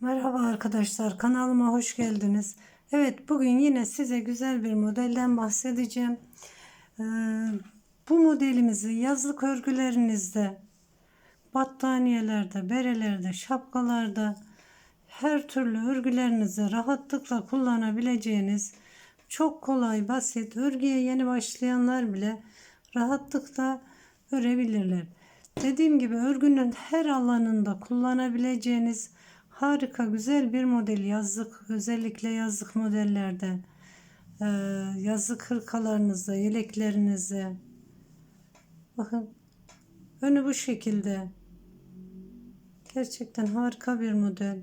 Merhaba arkadaşlar kanalıma hoş geldiniz. Evet bugün yine size güzel bir modelden bahsedeceğim. Ee, bu modelimizi yazlık örgülerinizde, battaniyelerde, berelerde, şapkalarda her türlü örgülerinizde rahatlıkla kullanabileceğiniz çok kolay basit örgüye yeni başlayanlar bile rahatlıkla örebilirler. Dediğim gibi örgünün her alanında kullanabileceğiniz harika güzel bir model. Yazlık özellikle yazlık modellerde e, yazlık hırkalarınızda yeleklerinizde bakın önü bu şekilde. Gerçekten harika bir model.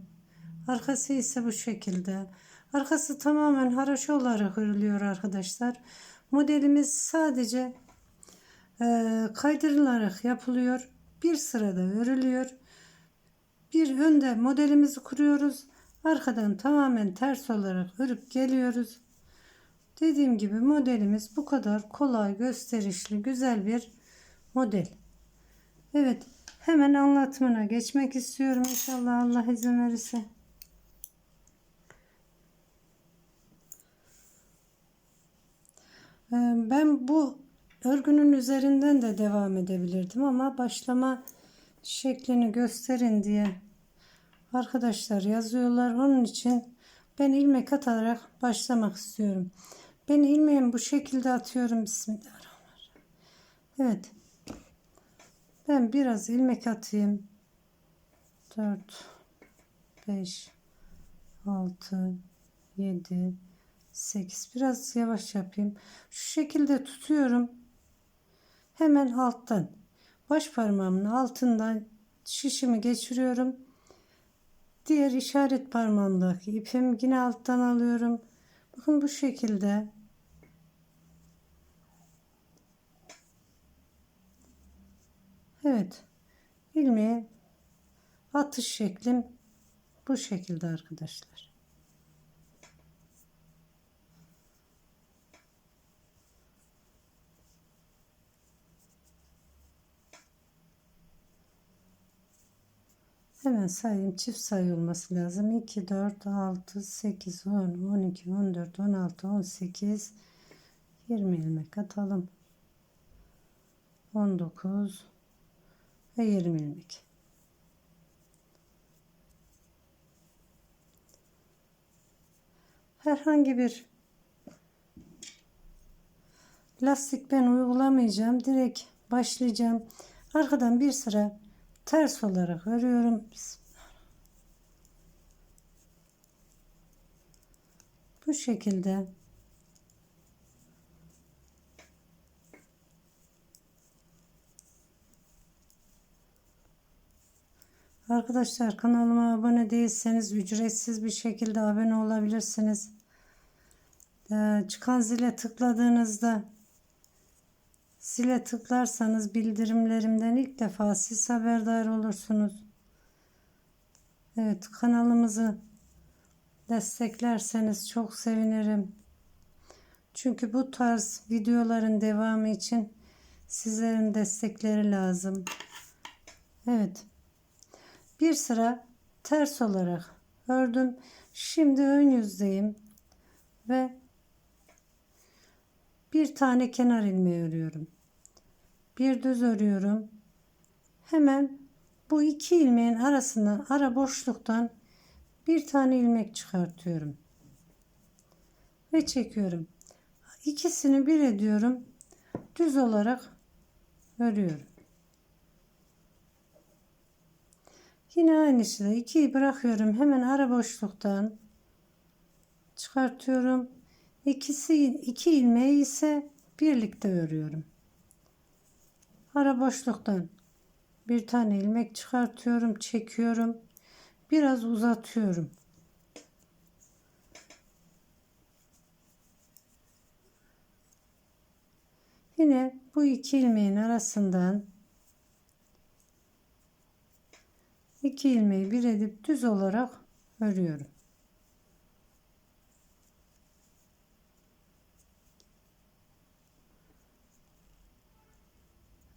Arkası ise bu şekilde. Arkası tamamen haraşo olarak örülüyor arkadaşlar. Modelimiz sadece e, kaydırılarak yapılıyor. Bir sırada örülüyor bir önde modelimizi kuruyoruz. Arkadan tamamen ters olarak örüp geliyoruz. Dediğim gibi modelimiz bu kadar kolay, gösterişli, güzel bir model. Evet, hemen anlatımına geçmek istiyorum inşallah Allah izin verirse. Ee, Ben bu örgünün üzerinden de devam edebilirdim ama başlama şeklini gösterin diye arkadaşlar yazıyorlar. Onun için ben ilmek atarak başlamak istiyorum. Ben ilmeğimi bu şekilde atıyorum. Bismillahirrahmanirrahim. Evet. Ben biraz ilmek atayım. 4 5 6 7 8 biraz yavaş yapayım. Şu şekilde tutuyorum. Hemen alttan baş parmağımın altından şişimi geçiriyorum. Diğer işaret parmağımdaki ipimi yine alttan alıyorum. Bakın bu şekilde. Evet. ilmeği atış şeklim bu şekilde arkadaşlar. Hemen sayayım. Çift sayı olması lazım. 2, 4, 6, 8, 10, 12, 14, 16, 18, 20 ilmek atalım. 19 ve 20 ilmek. Herhangi bir lastik ben uygulamayacağım. Direkt başlayacağım. Arkadan bir sıra ters olarak örüyorum. Bu şekilde Arkadaşlar kanalıma abone değilseniz ücretsiz bir şekilde abone olabilirsiniz. Ee, çıkan zile tıkladığınızda Zile tıklarsanız bildirimlerimden ilk defa siz haberdar olursunuz. Evet kanalımızı desteklerseniz çok sevinirim. Çünkü bu tarz videoların devamı için sizlerin destekleri lazım. Evet. Bir sıra ters olarak ördüm. Şimdi ön yüzdeyim ve bir tane kenar ilmeği örüyorum. Bir düz örüyorum. Hemen bu iki ilmeğin arasından ara boşluktan bir tane ilmek çıkartıyorum. Ve çekiyorum. İkisini bir ediyorum. Düz olarak örüyorum. Yine aynı şekilde ikiyi bırakıyorum. Hemen ara boşluktan çıkartıyorum İkisi iki ilmeği ise birlikte örüyorum. Ara boşluktan bir tane ilmek çıkartıyorum, çekiyorum. Biraz uzatıyorum. Yine bu iki ilmeğin arasından iki ilmeği bir edip düz olarak örüyorum.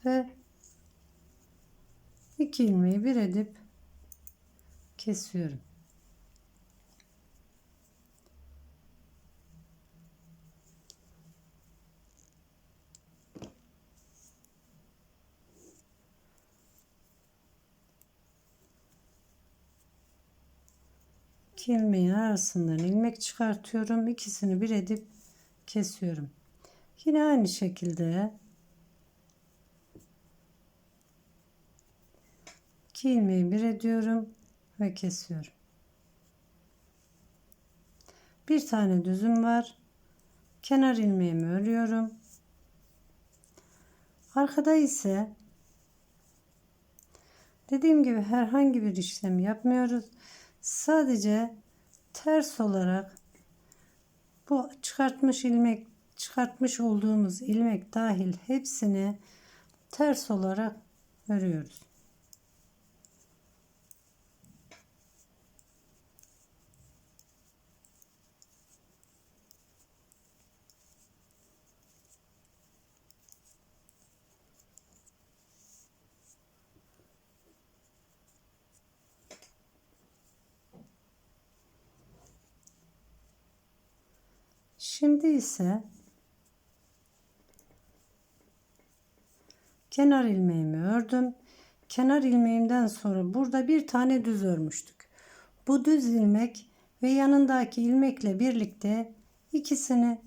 ve iki ilmeği bir edip kesiyorum. iki ilmeğin arasından ilmek çıkartıyorum ikisini bir edip kesiyorum yine aynı şekilde iki ilmeği bir ediyorum ve kesiyorum. Bir tane düzüm var. Kenar ilmeğimi örüyorum. Arkada ise dediğim gibi herhangi bir işlem yapmıyoruz. Sadece ters olarak bu çıkartmış ilmek çıkartmış olduğumuz ilmek dahil hepsini ters olarak örüyoruz. Şimdi ise kenar ilmeğimi ördüm. Kenar ilmeğimden sonra burada bir tane düz örmüştük. Bu düz ilmek ve yanındaki ilmekle birlikte ikisini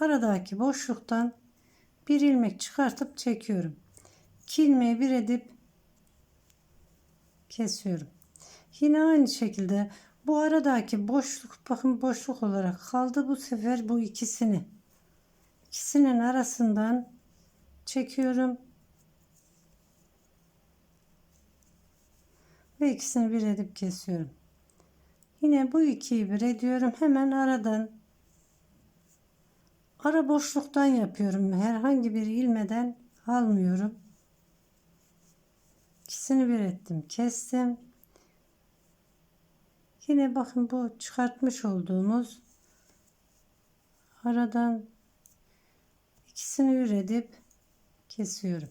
aradaki boşluktan bir ilmek çıkartıp çekiyorum. İki ilmeği bir edip kesiyorum. Yine aynı şekilde bu aradaki boşluk bakın boşluk olarak kaldı. Bu sefer bu ikisini ikisinin arasından çekiyorum. Ve ikisini bir edip kesiyorum. Yine bu ikiyi bir ediyorum. Hemen aradan ara boşluktan yapıyorum. Herhangi bir ilmeden almıyorum. İkisini bir ettim kestim Yine bakın bu çıkartmış olduğumuz aradan ikisini üredip kesiyorum.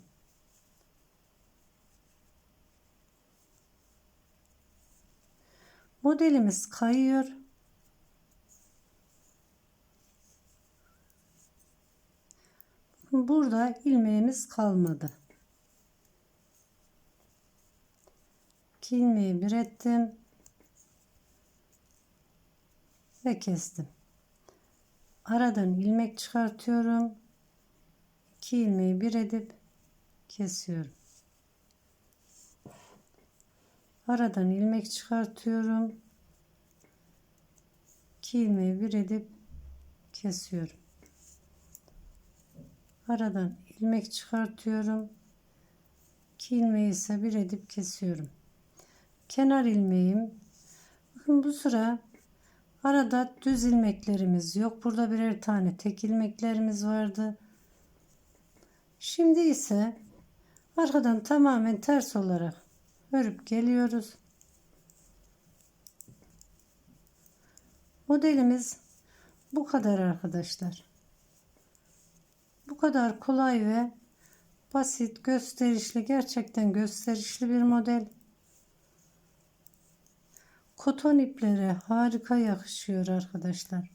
Modelimiz kayıyor. Burada ilmeğimiz kalmadı. İki ilmeği bir ettim ve kestim. Aradan ilmek çıkartıyorum. 2 ilmeği bir edip kesiyorum. Aradan ilmek çıkartıyorum. 2 ilmeği bir edip kesiyorum. Aradan ilmek çıkartıyorum. 2 ilmeği ise bir edip kesiyorum. Kenar ilmeğim bakın bu sıra Arada düz ilmeklerimiz yok. Burada birer tane tek ilmeklerimiz vardı. Şimdi ise arkadan tamamen ters olarak örüp geliyoruz. Modelimiz bu kadar arkadaşlar. Bu kadar kolay ve basit, gösterişli, gerçekten gösterişli bir model. Koton iplere harika yakışıyor arkadaşlar.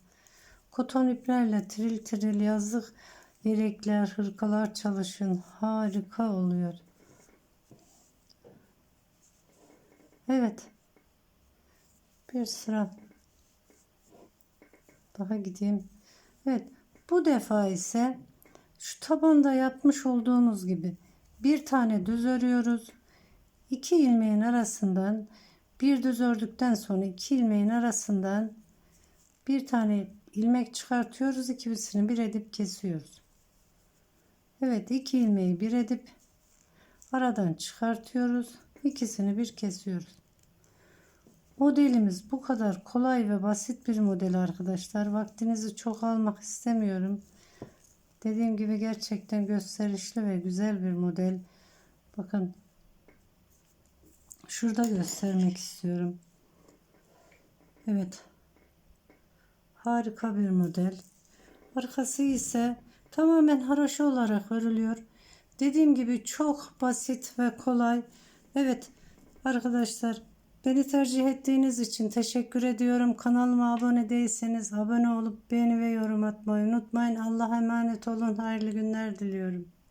Koton iplerle tril tril yazlık yelekler, hırkalar çalışın. Harika oluyor. Evet. Bir sıra daha gideyim. Evet. Bu defa ise şu tabanda yapmış olduğumuz gibi bir tane düz örüyoruz. İki ilmeğin arasından bir düz ördükten sonra iki ilmeğin arasından bir tane ilmek çıkartıyoruz. ikisini bir edip kesiyoruz. Evet iki ilmeği bir edip aradan çıkartıyoruz. ikisini bir kesiyoruz. Modelimiz bu kadar kolay ve basit bir model arkadaşlar. Vaktinizi çok almak istemiyorum. Dediğim gibi gerçekten gösterişli ve güzel bir model. Bakın şurada göstermek istiyorum. Evet. Harika bir model. Arkası ise tamamen haroşa olarak örülüyor. Dediğim gibi çok basit ve kolay. Evet arkadaşlar beni tercih ettiğiniz için teşekkür ediyorum. Kanalıma abone değilseniz abone olup beğeni ve yorum atmayı unutmayın. Allah'a emanet olun. Hayırlı günler diliyorum.